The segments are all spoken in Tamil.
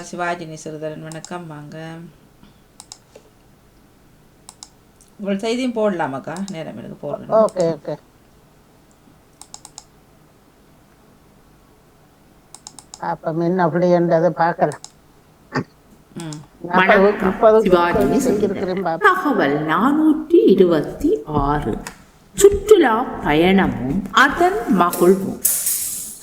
சிவாஜினி சிறுதரன் வணக்கம் வாங்க. உங்கள் செய்தியும் போடலாமாக்கா நேரம் எனக்கு போடணும். Okay okay. அப்ப முன்ன அப்படின்றத பார்க்கலாம். சிவாஜி. தகவல் நானூற்றி இருபத்தி ஆறு. சுற்றுலா பயணமும் அதன் மகிழ்வும்.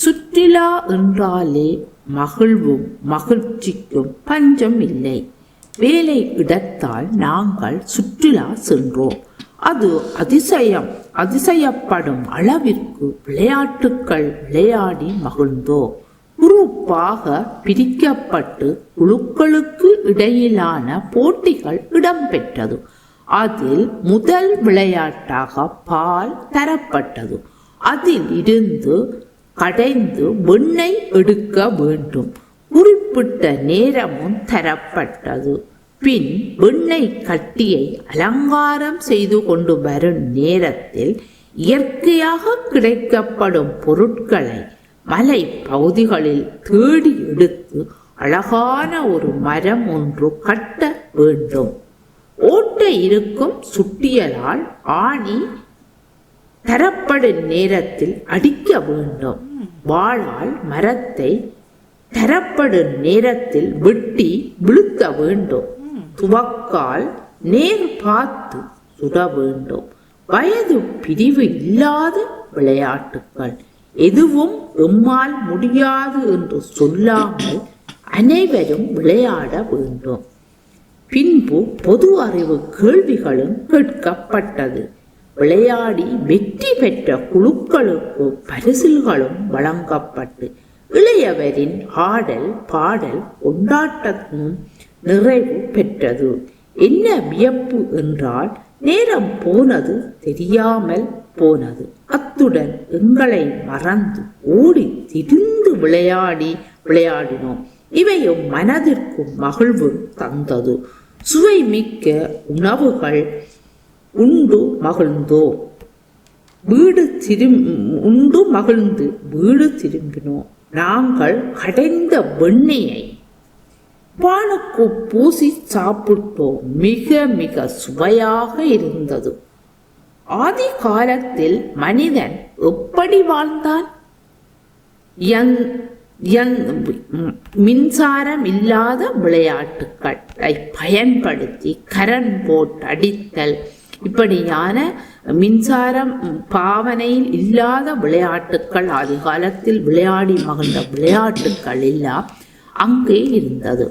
சுற்றுலா என்றாலே மகிழ்வும் மகிழ்ச்சிக்கும் பஞ்சம் இல்லை. வேலை இடத்தால் நாங்கள் சுற்றுலா சென்றோம். அது அதிசயம். அதிசயப்படும் அளவிற்கு விளையாட்டுக்கள் விளையாடி மகிழ்ந்தோம். குரூப்பாக பிரிக்கப்பட்டு குழுக்களுக்கு இடையிலான போட்டிகள் இடம்பெற்றது. அதில் முதல் விளையாட்டாக பால் தரப்பட்டது. அதில் இருந்து கடைந்து விண்ணை எடுக்க வேண்டும். குறிப்பிட்ட நேரமும் தரப்பட்டது. பின் வெண்ணை கட்டியை அலங்காரம் செய்து கொண்டு வரும் நேரத்தில் இயற்கையாக கிடைக்கப்படும் பொருட்களை மலை பகுதிகளில் தேடி எடுத்து அழகான ஒரு மரம் ஒன்று கட்ட வேண்டும். ஓட்டை இருக்கும் சுட்டியலால் ஆணி தரப்படும் நேரத்தில் அடிக்க வேண்டும். வாழால் மரத்தை தரப்படும் நேரத்தில் வெட்டி விழுத்த வேண்டும். துவக்கால் நேர் பார்த்து சுட வேண்டும். வயது பிரிவு இல்லாத விளையாட்டுக்கள். எதுவும் எம்மால் முடியாது என்று சொல்லாமல் அனைவரும் விளையாட வேண்டும். பின்பு பொது அறிவு கேள்விகளும் கேட்கப்பட்டது. விளையாடி வெற்றி பெற்ற குழுக்களுக்கு பரிசில்களும் வழங்கப்பட்டு இளையவரின் ஆடல் பாடல் கொண்டாட்டமும் நிறைவு பெற்றது. என்ன வியப்பு என்றால் நேரம் போனது தெரியாமல் போனது. அத்துடன் எங்களை மறந்து ஓடி திரிந்து விளையாடி விளையாடினோம். இவையும் மனதிற்கும் மகிழ்வு தந்தது. சுவை மிக்க உணவுகள் உண்டு மகிழ்ந்தோம் வீடு திரும் உண்டு மகிழ்ந்து வீடு திரும்பினோம் நாங்கள் கடைந்த வெண்ணெயை பானுக்கு பூசி சாப்பிட்டோம் மிக மிக சுவையாக இருந்தது. ஆதி காலத்தில் மனிதன் எப்படி வாழ்ந்தான்? மின்சாரம் இல்லாத விளையாட்டுக்களை பயன்படுத்தி கரண் போட் அடித்தல் இப்படியான மின்சாரம் பாவனையில் இல்லாத விளையாட்டுக்கள் ஆதி காலத்தில் விளையாடி மகிழ்ந்த விளையாட்டுக்கள் எல்லாம் அங்கே இருந்தது.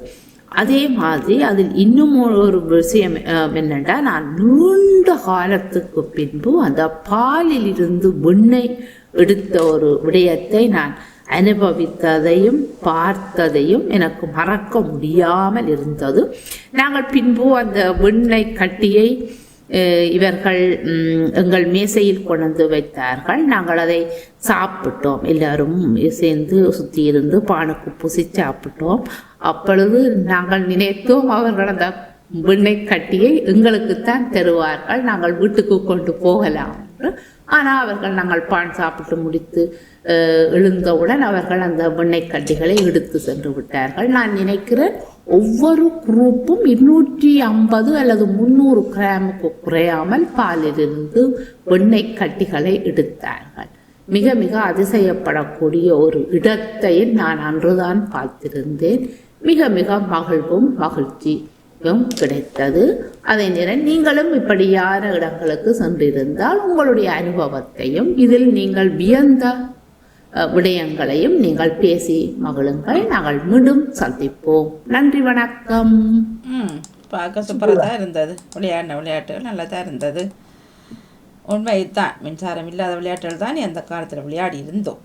அதே மாதிரி அதில் இன்னும் ஒரு விஷயம் என்னென்னா நான் நீண்ட காலத்துக்கு பின்பு அந்த பாலில் இருந்து வெண்ணெய் எடுத்த ஒரு விடயத்தை நான் அனுபவித்ததையும் பார்த்ததையும் எனக்கு மறக்க முடியாமல் இருந்தது. நாங்கள் பின்பு அந்த வெண்ணெய் கட்டியை இவர்கள் எங்கள் மேசையில் கொண்டு வைத்தார்கள். நாங்கள் அதை சாப்பிட்டோம். எல்லாரும் சேர்ந்து சுற்றி இருந்து பானுக்கு பூசி சாப்பிட்டோம். அப்பொழுது நாங்கள் நினைத்தோம் அவர்கள் அந்த வெண்ணெய் கட்டியை எங்களுக்குத்தான் தருவார்கள். நாங்கள் வீட்டுக்கு கொண்டு போகலாம் என்று ஆனால் அவர்கள் நாங்கள் பான் சாப்பிட்டு முடித்து எழுந்தவுடன் அவர்கள் அந்த வெண்ணெய் கட்டிகளை எடுத்து சென்று விட்டார்கள். நான் நினைக்கிறேன் ஒவ்வொரு குரூப்பும் இருநூற்றி ஐம்பது அல்லது முந்நூறு கிராமுக்கு குறையாமல் பாலிலிருந்து வெண்ணெய் கட்டிகளை எடுத்தார்கள். மிக மிக அதிசயப்படக்கூடிய ஒரு இடத்தை நான் அன்றுதான் பார்த்திருந்தேன். மிக மிக மகிழ்வும் மகிழ்ச்சி. மகிழ்ச்சியும் கிடைத்தது. அதே நேரம் நீங்களும் இப்படியான இடங்களுக்கு சென்றிருந்தால் உங்களுடைய அனுபவத்தையும் இதில் நீங்கள் வியந்த விடயங்களையும் நீங்கள் பேசி மகிழுங்கள். நாங்கள் மீண்டும் சந்திப்போம். நன்றி வணக்கம். பார்க்க சூப்பராக தான் இருந்தது. விளையாடின விளையாட்டுகள் நல்லா தான் இருந்தது. உண்மைதான் மின்சாரம் இல்லாத விளையாட்டுகள் தான் அந்த காலத்தில் விளையாடி இருந்தோம்.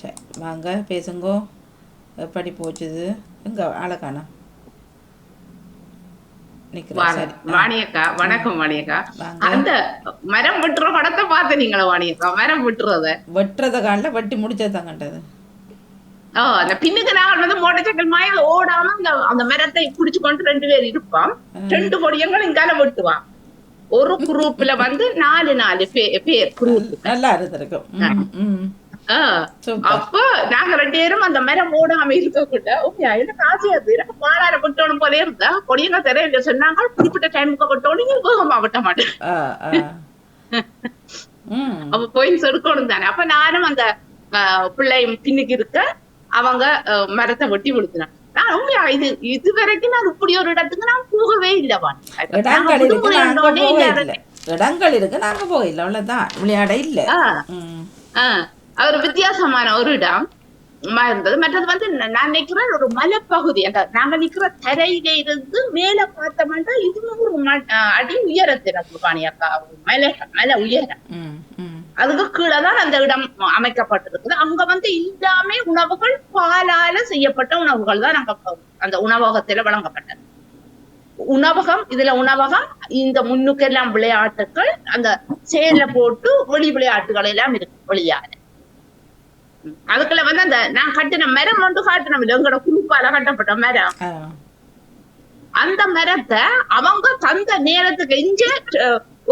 சரி வாங்க பேசுங்கோ. எப்படி போச்சுது? எங்க ஆளை காணோம் நிற்கிறேன் சரி ஆ, வாணியக்கா வணக்கம் வாணியக்கா. அந்த மரம் வெட்டுற படத்தை பார்த்து நீங்களா வாணியக்கா? மரம் வெட்டுறத. வெட்டுறத காலில் வெட்டி முடிச்சது தான் கண்டது. ஓ அந்த பின்னுக்கு நாங்கள் வந்து மோட்டர் சைக்கிள் மாய ஓடாம அந்த அந்த மரத்தை புடிச்சு கொண்டு ரெண்டு பேர் இருப்பான் ரெண்டு பொடியங்கள் இங்கால வெட்டுவான் ஒரு குரூப்ல வந்து நாலு நாலு பேர் குரூப். நல்லா இருந்திருக்கும். அப்ப நாங்க ரெண்டு பேரும் அந்த மரம் ஓடாம இருக்கக்கூட உண்மையா எனக்கு ஆசையா இருக்கு எனக்கு பாலார விட்டோணும் போல இருந்தா பொடியங்க தெரியல சொன்னாங்க. குறிப்பிட்ட டைமுக்கு நீங்க வேகமா விட்ட மாட்டேன் அப்ப போயின்ஸ் எடுக்கணும் தானே. அப்ப நானும் அந்த பிள்ளை பின்னுக்கு இருக்க அவங்க மரத்தை வெட்டி உண்மையா இது இது வரைக்கும் நான் இப்படி ஒரு இடத்துக்கு நான் போகவே இல்லவான் இடங்கள் இருக்கு. நாங்க போகல இருக்கு. அவ்வளவுதான். விளையாட இல்ல. ஒரு வித்தியாசமான ஒரு இடம் இருந்தது மற்றது வந்து நான் நிக்கிறேன் ஒரு மலைப்பகுதி அந்த நாங்க நிக்கிற தரையில இருந்து மேல பார்த்தோம்னா இது ஒரு அடி உயரத்தில் பாணியாக்கா மலை மலை உயரம். அதுக்கு கீழே தான் அந்த இடம் அமைக்கப்பட்டிருக்குது. அங்க வந்து எல்லாமே உணவுகள் பாலால செய்யப்பட்ட உணவுகள் தான் அங்க ப- அந்த உணவகத்துல வழங்கப்பட்டது. உணவகம் இதுல உணவகம் இந்த முன்னுக்கெல்லாம் விளையாட்டுகள் அந்த சேல போட்டு வெளி விளையாட்டுகள் எல்லாம் இருக்கு வெளியால. அதுக்குள்ள வந்து அந்த நான் கட்டின மரம் ஒன்று காட்டினோம் இல்லை எங்களோட குழுப்பால கட்டப்பட்ட மரம். அந்த மரத்தை அவங்க தந்த நேரத்துக்கு இஞ்ச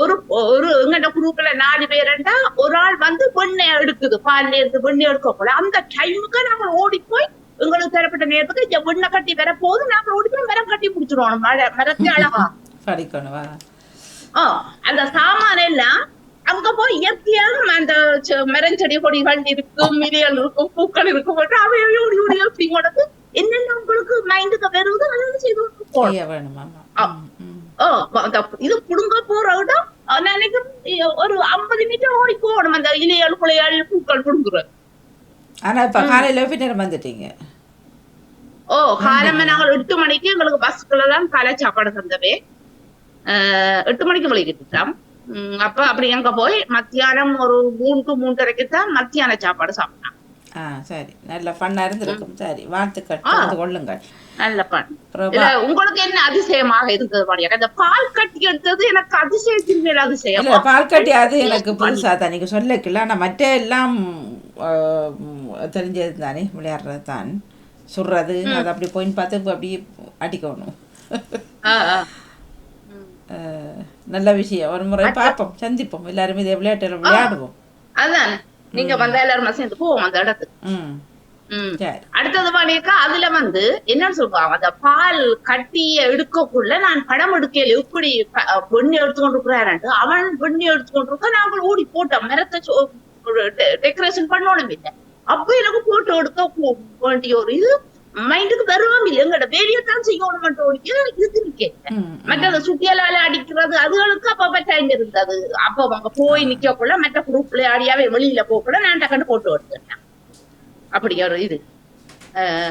ஒரு ஒரு எங்கட குரூப்ல நாலு பேருண்டா ஒரு ஆள் வந்து வெண்ணெய் எடுக்குது பால்ல இருந்து வெண்ணெய் எடுக்க போல. அந்த டைமுக்கு நாங்க ஓடி போய் எங்களுக்கு தரப்பட்ட நேரத்துக்கு இந்த கட்டி வர போது நாங்க ஓடி போய் மரம் கட்டி பிடிச்சிருவோம் மர மரத்தை அழகா. அந்த சாமான எல்லாம் அங்க போய் இயற்கையாக அந்த மரஞ்செடி கொடிகள் இருக்கும் மிரியல் இருக்கும் பூக்கள் இருக்கும் அவை ஓடி அப்படி கொண்டு என்னென்ன உங்களுக்கு மைண்டுக்கு வருவது அதெல்லாம் செய்து இது புடுங்க போற இடம் நினைக்கிறேன் ஒரு ஐம்பது மீட்டர் ஓடி போகணும். அந்த இலையல் குலையால் பூக்கள் புடுங்குறது. ஆனா இப்ப காலையில பின்னர் வந்துட்டீங்க. ஓ காலமே நாங்கள் எட்டு மணிக்கு எங்களுக்கு பஸ்க்குள்ள தான் காலை சாப்பாடு தந்தவே எட்டு மணிக்கு வெளிக்கிட்டோம் உம், அப்ப அப்படி அங்க போய் மத்தியானம் ஒரு மூன்று மூன்றரைக்கு தான் மத்தியான சாப்பாடு சாப்பிட்டோம் ஆ சரி. நல்ல ஃபன்னா இருந்திருக்கும். சரி வாழ்த்துக்கள். கொள்ளுங்கள். நல்ல பண் உங்களுக்கு என்ன அதிசயமாக இருந்தது பாடியா அந்த பால் கட்டி எடுத்தது எனக்கு அதிசயத்தின் மேல் அதிசயம். பால் கட்டி அது எனக்கு புதுசா தான். நீங்க சொல்லக்கல ஆனா மற்ற எல்லாம் தெரிஞ்சது தானே? விளையாடுறது தான். சுடுறது அது அப்படி போயின்னு பார்த்து அப்படியே அடிக்கணும். ஆ, ஆ. ஆ, நல்ல விஷயம் ஒரு முறை பார்ப்போம் சந்திப்போம் எல்லாரும் இதே விளையாட்டுல விளையாடுவோம் அதான் நீங்க வந்தா எல்லாரும் சேர்ந்து போவோம் அந்த இடத்துக்கு அடுத்தது பாடியக்கா அதுல வந்து என்னன்னு சொல்லுவாங்க அந்த பால் கட்டிய எடுக்கக்குள்ள நான் படம் எடுக்கையில எப்படி ப- பெண்ணு எடுத்துக்கொண்டு இருக்கிறாரு அவன் பெண்ணு எடுத்துக்கொண்டு இருக்க நாங்கள் ஓடி போட்டோம் மரத்தை டெக்கரேஷன் பண்ணணும் இல்லை அப்ப எனக்கு போட்டோ எடுக்க வேண்டிய ஒரு இது மைண்டுக்கு வருவாம் இல்லை எங்கட வேலையத்தான் செய்யணும் ஓடிக்க இது இருக்கேன் சுட்டியலால அடிக்கிறது அதுகளுக்கு அப்ப டைம் இருந்தது. அப்ப அவங்க போய் நிக்கக்குள்ள மற்ற குரூப்ல ஆடியாவே வெளியில போகக்குள்ள நான் டக்குன்னு போட்டோ எடுத்துட்டேன் அப்படி ஒரு இது.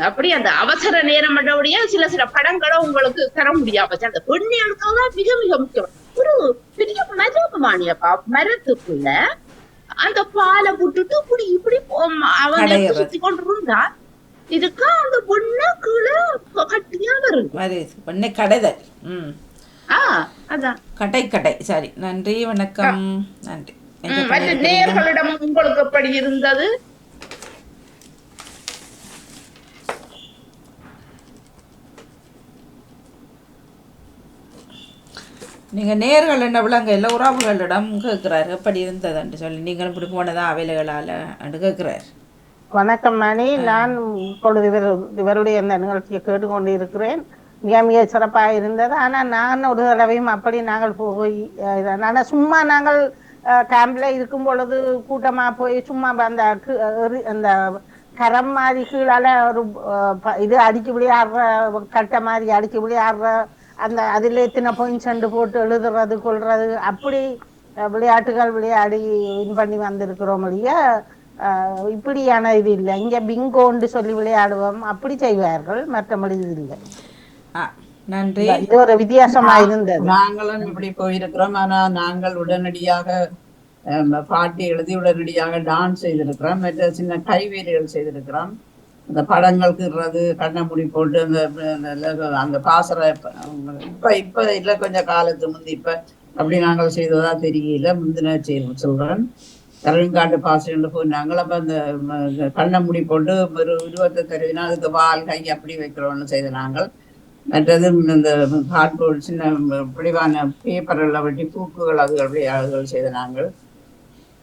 அப்படி அந்த அவசர நேரம் மற்றபடியே சில சில படங்களை உங்களுக்கு தர முடியாம அந்த பெண்ணை எடுக்கிறதுதான் மிக மிக முக்கியம். ஒரு பெரிய மரபமானியப்பா மரத்துக்குள்ள அந்த பாலை விட்டுட்டு இப்படி இப்படி அவங்க. சுத்தி கொண்டு இருந்தா இதுக்கு அந்த பொண்ணு கீழே கட்டியா வருது. மாதிரி பண்ணை கடைதல். ம். ஆஹ் அதான். கடை கடை. சரி நன்றி வணக்கம். நன்றி. ம், எங்க மற்ற பண்ணிருக்கிறீங்க? நேயர்களிடம் உங்களுக்கு எப்படி இருந்தது? நீங்க நேர்கள் என்ன விளங்க எல்லா உறவுகளிடம் கேட்கிறார். எப்படி இருந்ததுன்னு சொல்லி நீங்களும் இப்படி போனதா அவைலகளால கேட்கிறார். வணக்கம் மணி. நான் இப்பொழுது இவர் இவருடைய இந்த நிகழ்ச்சியை கேட்டுக்கொண்டு இருக்கிறேன் மிக மிக சிறப்பாக இருந்தது. ஆனால் நான் ஒரு தடவையும் அப்படி நாங்கள் போய் ஆனால் சும்மா நாங்கள் கேம்பில் இருக்கும் பொழுது கூட்டமாக போய் சும்மா அந்த அந்த கரம் மாதிரி கீழால ஒரு இது அடிச்சு விளையாடுற கட்டை மாதிரி அடிச்சு விளையாடுற அந்த அதில் எத்தனை பாயிண்ட்ஸ் ரெண்டு போட்டு எழுதுறது கொள்றது அப்படி விளையாட்டுகள் விளையாடி வின் பண்ணி வந்திருக்கிறோம் ஆஹ் இப்படியான இது இல்லை. இங்க பிங்கோன்னு சொல்லி விளையாடுவோம். அப்படி செய்வார்கள். மற்றபடி இது இல்லை. நன்றி. இது ஒரு வித்தியாசமா இருந்தது. நாங்களும் இப்படி போயிருக்கிறோம். ஆனா நாங்கள் உடனடியாக பாட்டு எழுதி உடனடியாக டான்ஸ் செய்திருக்கிறோம். மற்ற சின்ன கைவேலைகள் செய்திருக்கிறோம். அந்த படங்கள் கீறது கண்ணை மூடி போட்டு அந்த அந்த- பாசறை இப்ப இப்ப இல்ல. கொஞ்சம் காலத்து முந்தி இப்ப அப்படி நாங்கள் செய்ததா தெரியல. முந்தின செய்தி சொல்றேன். கருங்காட்டு பாசறைன்னு போய் நாங்கள் அப்ப அந்த கண்ணை முடி போட்டு ஒரு உருவத்தை தருவினா அதுக்கு வால் கை அப்படி வைக்கிறோம்னு செய்த நாங்கள். மற்றது இந்த கார்ட்போர்ட் சின்ன பிடிவான பேப்பரில் வெட்டி பூக்குகள் அது அதுகள் விளையாடுகள் செய்த நாங்கள்.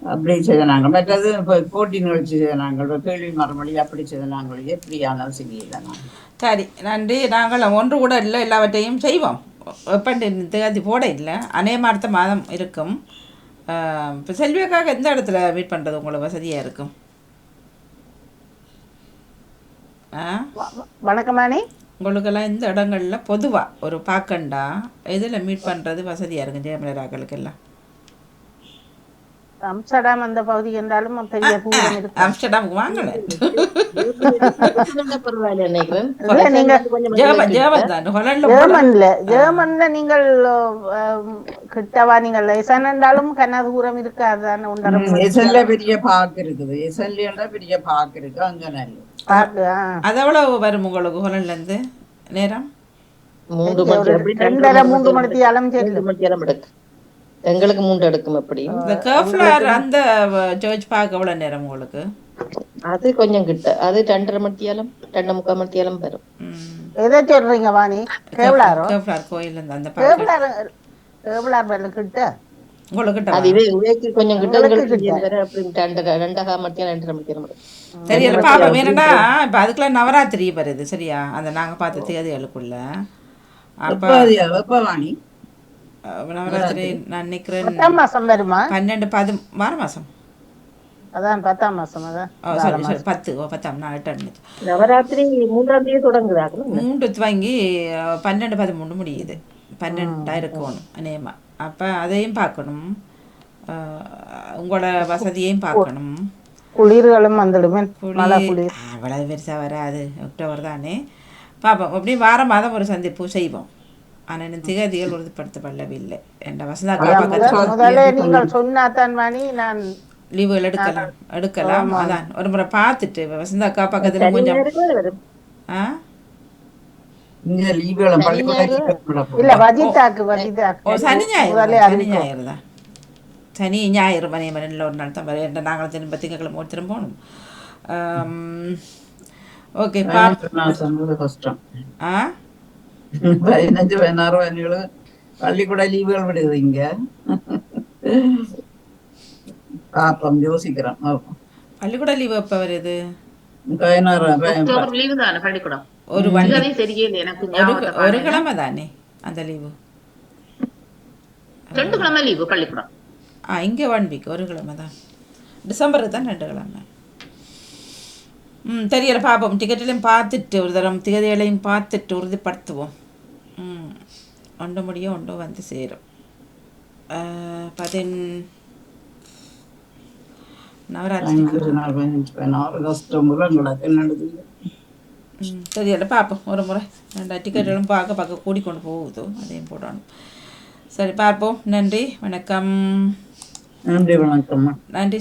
அப்படி செய்த நாங்கள். மற்றது இப்போ போட்டி நிகழ்ச்சி செய்த நாங்கள். இப்ப கேள்வி மறுமொழி அப்படி செய்த நாங்கள். எப்படியான செய்யல நாங்கள் சரி நன்றி. நாங்கள் ஒன்று கூட இல்லை எல்லாவற்றையும் செய்வோம். எப்பண்டு தேதி போட இல்லை. அநேகமாக அடுத்த மாதம் இருக்கும். இப்போ செல்வியக்காக எந்த இடத்துல மீட் பண்ணுறது உங்களுக்கு வசதியாக இருக்கும் வணக்கமானி உங்களுக்கெல்லாம் இந்த இடங்களில் பொதுவாக ஒரு பார்க்கண்டா எதில் மீட் பண்ணுறது வசதியாக இருக்கும் ஜெயமலராக்களுக்கு எல்லாம் அம்ஸ்டர்டாம் அந்த பகுதி என்றாலும் பெரிய ஆம்ஸ்டர்டாமுக்கு வாங்கல ஜெர்மன்ல ஜெர்மன்ல நீங்கள் கிட்டவா நீங்கள்? லேசான என்றாலும் கன தூரம் பெரிய பார்க் இருக்குது. எஸ்எல்ல பெரிய பார்க் இருக்கு அங்க நல்ல பார்க்க ஆ. அது எவ்வளவு வரும் உங்களுக்கு நேரம்? மூன்று மணி ரெண்டரை மூன்று செல்லும் மணி எங்களுக்கு மூன்று எடுக்கும் கர்ஃப்லார் அந்த சர்ச் பார்க்க எவ்வளோ நேரம் உங்களுக்கு? அது கொஞ்சம் கிட்ட அது ரெண்டரை மணித்தியாலம் ரெண்டு முக்கால் மணித்தியாலம் வரும். எதை சொல்றீங்க வாணி? கேவலாரோ? கர்ஃப்லார் கோயிலேருந்து அந்த கேவலார் கேவலார் மேல கிட்ட? அது இவே இவைக்கு கொஞ்சம் கிட்ட. இங்க வர அப்படி ரெண்டரை எடுக்கும் தெரியல பாப்போம். என்னடா இப்போ அதுக்குள்ள நவராத்திரி வருது சரியா? அந்த நாங்கள் பார்த்த தேதிகளுக்குள்ள. அப்போ நவராத்திரி நான் மாசம் வருமா? பன்னெண்டு பது வார மாதம் அதான் பத்தாம் மாசம் அதான் சாரி சாரி பத்து ஓ பத்தாம் நான் எட்டு நவராத்திரி மூன்றாம் தேதி தொடங்குதாங்க மூன்று துவங்கி பன்னெண்டு பதிமூணு முடியுது. பன்னெண்டா இருக்கணும் அநேகமா. அப்போ அதையும் பார்க்கணும். உங்களோட வசதியையும் பார்க்கணும். குளிர்களும் வந்துடுமே குளிர். அவ்வளவு பெருசாக வராது. அக்டோபர் தானே. பார்ப்போம். அப்படி வார மாதம் ஒரு சந்திப்பு செய்வோம். ஆனால் இன்னும் திகதிகள் உறுதிப்படுத்தப்படவில்லை. என்ற வசந்தா முதல்ல நீங்கள் சொன்னாதான் வாணி நான் லீவுகள் எடுக்கலாம். எடுக்கலாம். அதான். ஒரு முறை பார்த்துட்டு வசந்தா அக்கா பக்கத்தில் கொஞ்சம் ஆ? இங்க லீவுகளும் பள்ளிக்கூட இல்ல வஜிதாக்கு சனி ஞாயிறு சனி. ஞாயிறு தான். சனி ஞாயிறு மணி மணியில் ஒரு நாள் தான் என்ற நாங்கள் திரும்ப திங்கக்கிழமை ஒரு திரும்ப போகணும். ஓகே கஷ்டம். ஆ? பதினாறு பதினேழு. பள்ளிக்கூட லீவுகள் விடுது இங்க. பாப்போம் யோசிக்கிறோம். பள்ளிக்கூட லீவு எப்போ வருது? லீவு தானே பள்ளிக்கூடம். ஒரு வண்டி அதுவே தெரியல எனக்கு ஒரு. கிழமை தானே அந்த லீவு ரெண்டு கிழமை லீவு பள்ளிக்கூடம். ஆ இங்கே ஒன் வீக் ஒரு கிழமை தான். டிசம்பருக்கு தான் ரெண்டு கிழமை. ம் தெரியல பார்ப்போம் டிக்கெட்லையும் பார்த்துட்டு ஒரு தரம் திகதிகளையும் பார்த்துட்டு உறுதிப்படுத்துவோம். ம் ஒன்று முடியும் ஒன்று வந்து சேரும். பதின் நவராத்திரி பதினஞ்சு நாள் பதினஞ்சு பதினாறு கஷ்டம் கூட கிடக்கு நடக்குது ம் தெரியல பார்ப்போம் ஒரு முறை ரெண்டா டிக்கெட்டுகளும் பார்க்க பார்க்க கூடிக்கொண்டு போகுதோ அதையும் போடணும் சரி பார்ப்போம் நன்றி வணக்கம் நன்றி வணக்கம்மா நன்றி